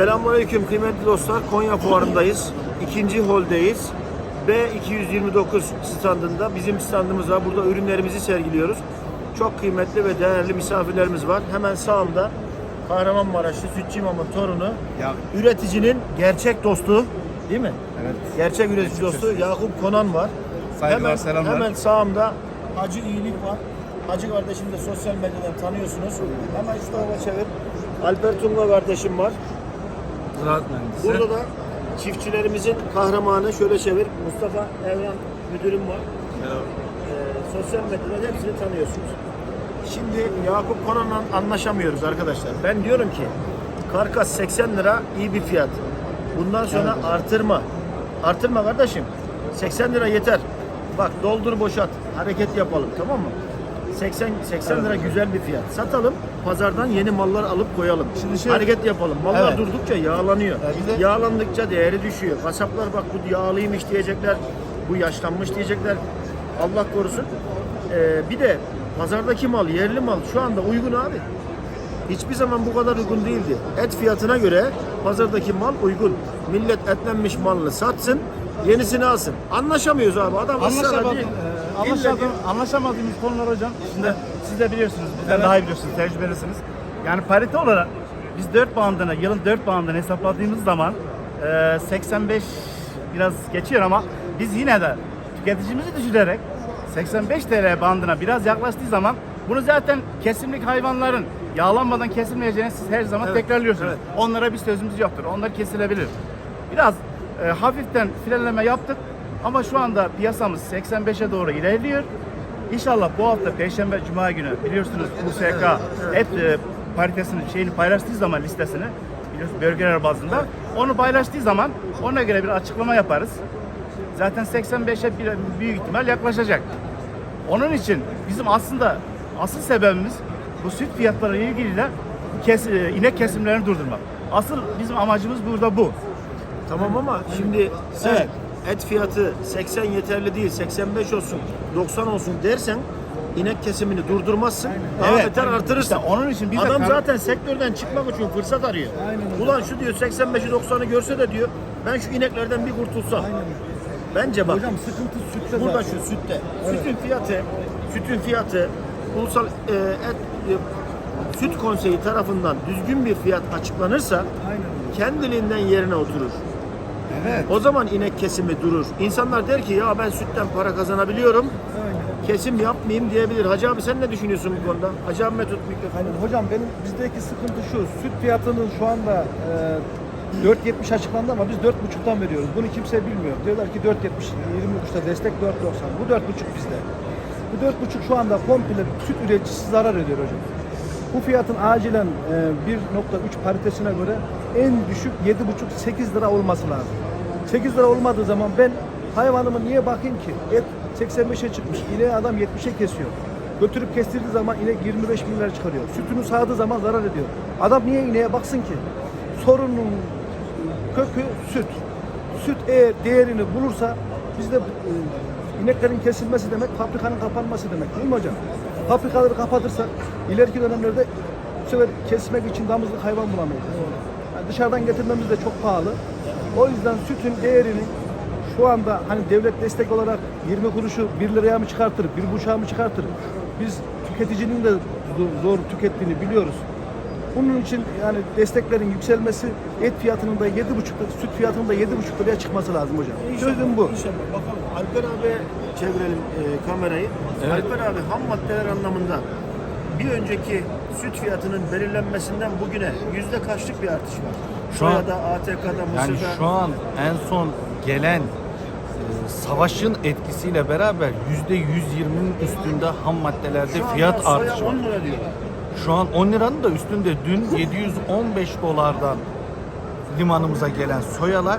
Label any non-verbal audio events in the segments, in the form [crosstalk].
Selamünaleyküm kıymetli dostlar. Konya Fuarı'ndayız. İkinci holdeyiz. B229 standında bizim standımız var. Burada ürünlerimizi sergiliyoruz. Çok kıymetli ve değerli misafirlerimiz var. Hemen sağımda Kahramanmaraşlı Sütçü İmam'ın torunu, Ya. üreticinin gerçek dostu değil mi? Evet. Gerçek üretici dostu Yakup Konan var. Saygılar, hemen, selamlar. Hemen sağımda Hacı İyilik var. Hacı kardeşimi de sosyal medyadan tanıyorsunuz. Hemen şu tarafa çevir. Alper Tunga kardeşim var. Ziraat mühendisi. Burada da çiftçilerimizin kahramanı şöyle çevir. Mustafa Evran müdürüm var. Ee, sosyal medyadan hepsini tanıyorsunuz. Şimdi Yakup Konan'la anlaşamıyoruz arkadaşlar. Ben diyorum ki karkas 80 lira iyi bir fiyat. Bundan sonra artırma. Artırma kardeşim. 80 lira yeter. Bak doldur boşalt. Hareket yapalım tamam mı? 80 80 lira güzel bir fiyat. Satalım. Pazardan yeni mallar alıp koyalım. Şimdi şey- Hareket yapalım. Mallar Evet. durdukça yağlanıyor. Ya bir de- Yağlandıkça değeri düşüyor. Kasaplar bak bu yağlıymış diyecekler. Bu yaşlanmış diyecekler. Allah korusun. Ee, bir de pazardaki mal, yerli mal şu anda uygun abi. Hiçbir zaman bu kadar uygun değildi. Et fiyatına göre pazardaki mal uygun. Millet etlenmiş malını satsın, yenisini alsın. Anlaşamıyoruz abi. Adam ısrarla Anlaşamadım, değil. e, Ki- anlaşamadığımız konular hocam. Şimdi siz de biliyorsunuz, bizden Evet. daha iyi biliyorsunuz, tecrübelisiniz. Yani parite olarak biz 4 bandını, yılın 4 bandını hesapladığımız zaman e, 85 biraz geçiyor ama biz yine de tüketicimizi düşünerek 85 TL bandına biraz yaklaştığı zaman bunu zaten kesimlik hayvanların yağlanmadan kesilmeyeceğini siz her zaman Evet, tekrarlıyorsunuz. evet. Onlara bir sözümüz yoktur. Onlar kesilebilir. Biraz e, hafiften frenleme yaptık ama şu anda piyasamız 85'e doğru ilerliyor. İnşallah bu hafta Perşembe Cuma günü biliyorsunuz USK et e, paritesini şeyini paylaştığı zaman listesini biliyorsunuz bölgeler bazında onu paylaştığı zaman ona göre bir açıklama yaparız. Zaten 85'e bir, büyük ihtimal yaklaşacak. Onun için bizim aslında asıl sebebimiz bu süt fiyatları ilgili de kes, e, inek kesimlerini durdurmak. Asıl bizim amacımız burada bu. Tamam ama şimdi sen Evet. Et fiyatı 80 yeterli değil, 85 olsun, 90 olsun dersen inek kesimini durdurmazsın. Daha Evet. beter artırırsın. İşte onun için biz Adam kar- zaten sektörden çıkmak için fırsat arıyor. Ulan şu diyor 85'i 90'ı görse de diyor ben şu ineklerden bir kurtulsam. Bence bak. Hocam sıkıntı sütte Burada zaten. şu sütte. Sütün fiyatı, sütün fiyatı ulusal e, et e, süt konseyi tarafından düzgün bir fiyat açıklanırsa Aynen. kendiliğinden yerine oturur. Evet. O zaman inek kesimi durur. İnsanlar der ki ya ben sütten para kazanabiliyorum. Aynen. Kesim yapmayayım diyebilir. Hacı abi sen ne düşünüyorsun bu konuda? Hacı abi tut mikrofonu. Hocam benim bizdeki sıkıntı şu. Süt fiyatının şu anda e, 4.70 açıklandı ama biz 4.5'tan veriyoruz. Bunu kimse bilmiyor. Diyorlar ki 4.70 23'te destek 4.90. Bu 4.5 bizde. Bu 4.5 şu anda komple süt üreticisi zarar ediyor hocam. Bu fiyatın acilen e, 1.3 paritesine göre en düşük 7.5-8 lira olması lazım. 8 lira olmadığı zaman ben hayvanımı niye bakayım ki? Et 85'e çıkmış. İneği adam 70'e kesiyor. Götürüp kestirdiği zaman inek 25 bin lira çıkarıyor. Sütünü sağdığı zaman zarar ediyor. Adam niye ineğe baksın ki? Sorunun kökü süt. Süt eğer değerini bulursa bizde e, ineklerin kesilmesi demek fabrikanın kapanması demek değil mi hocam? Fabrikaları kapatırsak ileriki dönemlerde bu sefer kesmek için damızlık hayvan bulamayız. Yani dışarıdan getirmemiz de çok pahalı. O yüzden sütün değerini şu anda hani devlet destek olarak 20 kuruşu 1 liraya mı çıkartır, bir buçuğa mı çıkartır? Biz tüketicinin de zor tükettiğini biliyoruz. Bunun için yani desteklerin yükselmesi et fiyatının da 7,5 süt fiyatının da 7,5 liraya çıkması lazım hocam. Çözüm bu. İnşallah bakalım. Alper abi çevirelim e, kamerayı. Alper abi ham maddeler anlamında bir önceki süt fiyatının belirlenmesinden bugüne yüzde kaçlık bir artış var? Şu an- Soya'da, ATK'da, Yani Mısır'da. şu an en son gelen e, savaşın etkisiyle beraber yüzde 120'nin üstünde ham maddelerde fiyat artışı 10 var. lira diyor. Şu an 10 liranın da üstünde dün [laughs] 715 dolardan limanımıza gelen soyalar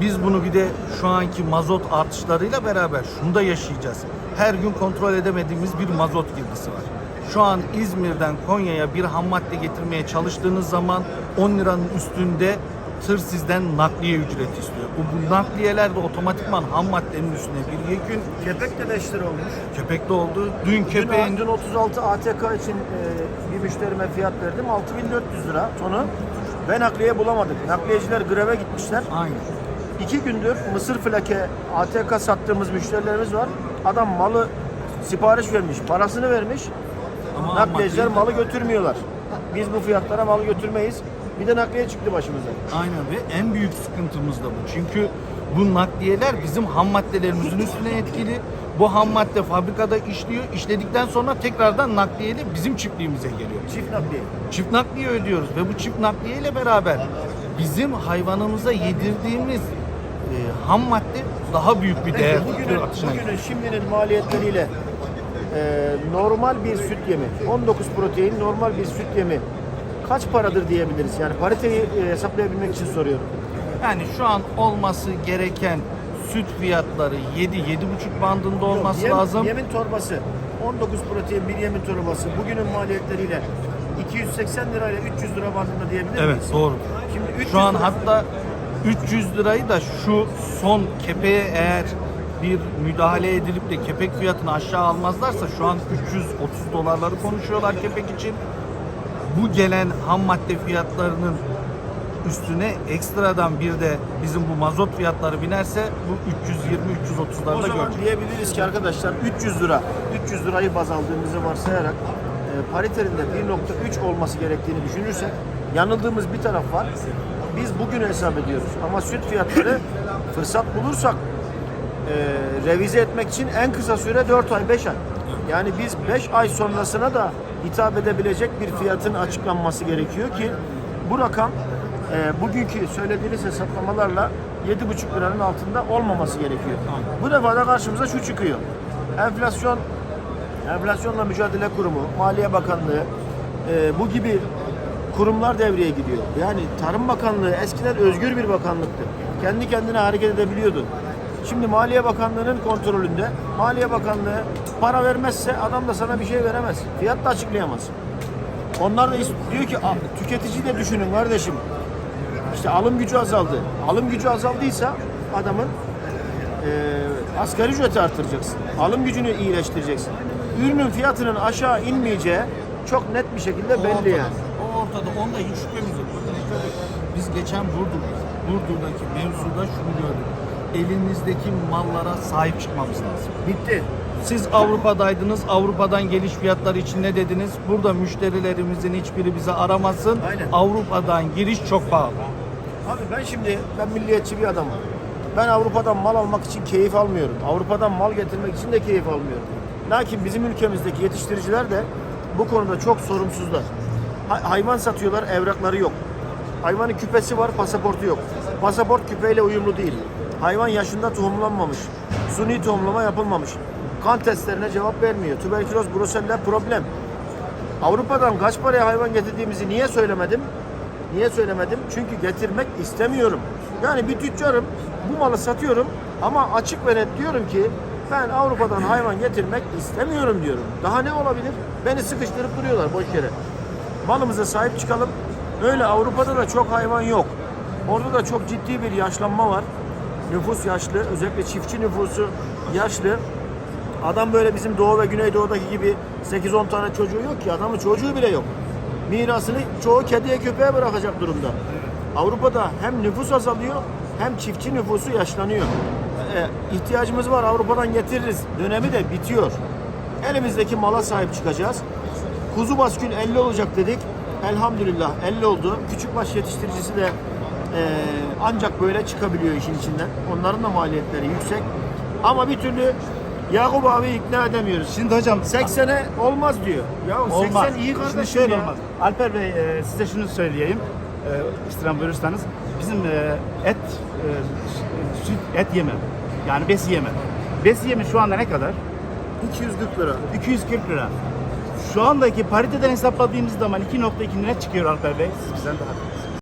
biz bunu bir de şu anki mazot artışlarıyla beraber şunu da yaşayacağız. Her gün kontrol edemediğimiz bir mazot girdisi var. Şu an İzmir'den Konya'ya bir ham madde getirmeye çalıştığınız zaman 10 liranın üstünde tır sizden nakliye ücreti istiyor. Bu, bu nakliyeler de otomatikman ham maddenin üstüne bir yekün Kepek de 5 lira olmuş. köpekli oldu. Dün Dün, köpeğin dün 36 ATK için e, bir müşterime fiyat verdim. 6400 lira tonu. ve nakliye bulamadık. Nakliyeciler greve gitmişler. Aynen. İki gündür mısır flake ATK sattığımız müşterilerimiz var. Adam malı sipariş vermiş, parasını vermiş. Ama Nakliyeciler nakliye- malı götürmüyorlar. Biz bu fiyatlara malı götürmeyiz. Bir de nakliye çıktı başımıza. Aynen ve en büyük sıkıntımız da bu. Çünkü bu nakliyeler bizim ham maddelerimizin üstüne etkili. Bu ham madde fabrikada işliyor. İşledikten sonra tekrardan nakliyeyle bizim çiftliğimize geliyor. Çift nakliye. Çift nakliye ödüyoruz ve bu çift nakliye ile beraber bizim hayvanımıza yedirdiğimiz e, ham madde daha büyük bir değer Peki bugünün, atışına bugünün şimdinin maliyetleriyle e, normal bir süt yemi, 19 protein normal bir süt yemi kaç paradır diyebiliriz? Yani pariteyi e, hesaplayabilmek için soruyorum. Yani şu an olması gereken süt fiyatları 7-7,5 bandında olması Yem- lazım. Yemin torbası 19 protein bir yemin torbası bugünün maliyetleriyle 280 lirayla 300 lira bandında diyebilir miyiz? Evet doğru. Şimdi 300 Şu an lira- hatta 300 lirayı da şu son kepeğe eğer bir müdahale edilip de kepek fiyatını aşağı almazlarsa şu an 330 dolarları konuşuyorlar kepek için. Bu gelen ham madde fiyatlarının üstüne ekstradan bir de bizim bu mazot fiyatları binerse bu 320-330'larda O zaman göreceğiz. diyebiliriz ki arkadaşlar 300 lira, 300 lirayı baz aldığımızı varsayarak e, paritenin de 1.3 olması gerektiğini düşünürsek yanıldığımız bir taraf var. Biz bugün hesap ediyoruz ama süt fiyatları [laughs] fırsat bulursak e, revize etmek için en kısa süre 4 ay 5 ay. Yani biz 5 ay sonrasına da hitap edebilecek bir fiyatın açıklanması gerekiyor ki bu rakam e, bugünkü söylediğiniz hesaplamalarla 7,5 liranın altında olmaması gerekiyor. Bu defa da karşımıza şu çıkıyor. Enflasyon Enflasyonla Mücadele Kurumu, Maliye Bakanlığı e, bu gibi kurumlar devreye gidiyor. Yani Tarım Bakanlığı eskiden özgür bir bakanlıktı. Kendi kendine hareket edebiliyordu. Şimdi Maliye Bakanlığı'nın kontrolünde. Maliye Bakanlığı para vermezse adam da sana bir şey veremez. Fiyat da açıklayamaz. Onlar da diyor ki "A- tüketici de düşünün kardeşim. İşte alım gücü azaldı. Alım gücü azaldıysa adamın e, asgari ücreti artıracaksın. Alım gücünü iyileştireceksin. Ürünün fiyatının aşağı inmeyeceği çok net bir şekilde O belli ortada. yani. O ortada. Onda hiç şüphemiz yok. Biz geçen Burdur'da, Burdur'daki mevzuda şunu gördük. Elinizdeki mallara sahip çıkmamız lazım. Bitti. Siz Avrupa'daydınız. Avrupa'dan geliş fiyatları için ne dediniz? Burada müşterilerimizin hiçbiri bizi aramasın. Aynen. Avrupa'dan giriş çok pahalı. Abi ben şimdi ben milliyetçi bir adamım. Ben Avrupa'dan mal almak için keyif almıyorum. Avrupa'dan mal getirmek için de keyif almıyorum. Lakin bizim ülkemizdeki yetiştiriciler de bu konuda çok sorumsuzlar. Ha- hayvan satıyorlar, evrakları yok. Hayvanın küpesi var, pasaportu yok. Pasaport küpeyle uyumlu değil. Hayvan yaşında tohumlanmamış. Suni tohumlama yapılmamış. Kan testlerine cevap vermiyor. Tüberküloz, brusella problem. Avrupa'dan kaç paraya hayvan getirdiğimizi niye söylemedim? Niye söylemedim? Çünkü getirmek istemiyorum. Yani bir tüccarım, bu malı satıyorum ama açık ve net diyorum ki ben Avrupa'dan hayvan getirmek istemiyorum diyorum. Daha ne olabilir? Beni sıkıştırıp duruyorlar boş yere. Malımıza sahip çıkalım. Öyle Avrupa'da da çok hayvan yok. Orada da çok ciddi bir yaşlanma var. Nüfus yaşlı, özellikle çiftçi nüfusu yaşlı. Adam böyle bizim Doğu ve Güneydoğu'daki gibi 8-10 tane çocuğu yok ki. Adamın çocuğu bile yok. Mirasını çoğu kediye köpeğe bırakacak durumda. Avrupa'da hem nüfus azalıyor hem çiftçi nüfusu yaşlanıyor. Ee, ihtiyacımız var Avrupa'dan getiririz. Dönemi de bitiyor. Elimizdeki mala sahip çıkacağız. Kuzu baskül 50 olacak dedik. Elhamdülillah 50 oldu. Küçükbaş yetiştiricisi de ancak böyle çıkabiliyor işin içinden. Onların da maliyetleri yüksek. Ama bir türlü Yakup abi ikna edemiyoruz. Şimdi hocam 80'e olmaz diyor. Ya olmaz. 80 iyi kardeşim Şimdi şöyle ya. olmaz. Alper Bey e, size şunu söyleyeyim. E, istirham buyurursanız. Bizim e, et e, süt et yeme. Yani besi yeme. Besi yemi şu anda ne kadar? 240 lira. 240 lira. Şu andaki pariteden hesapladığımız zaman 2.2 ne çıkıyor Alper Bey? Siz bizden daha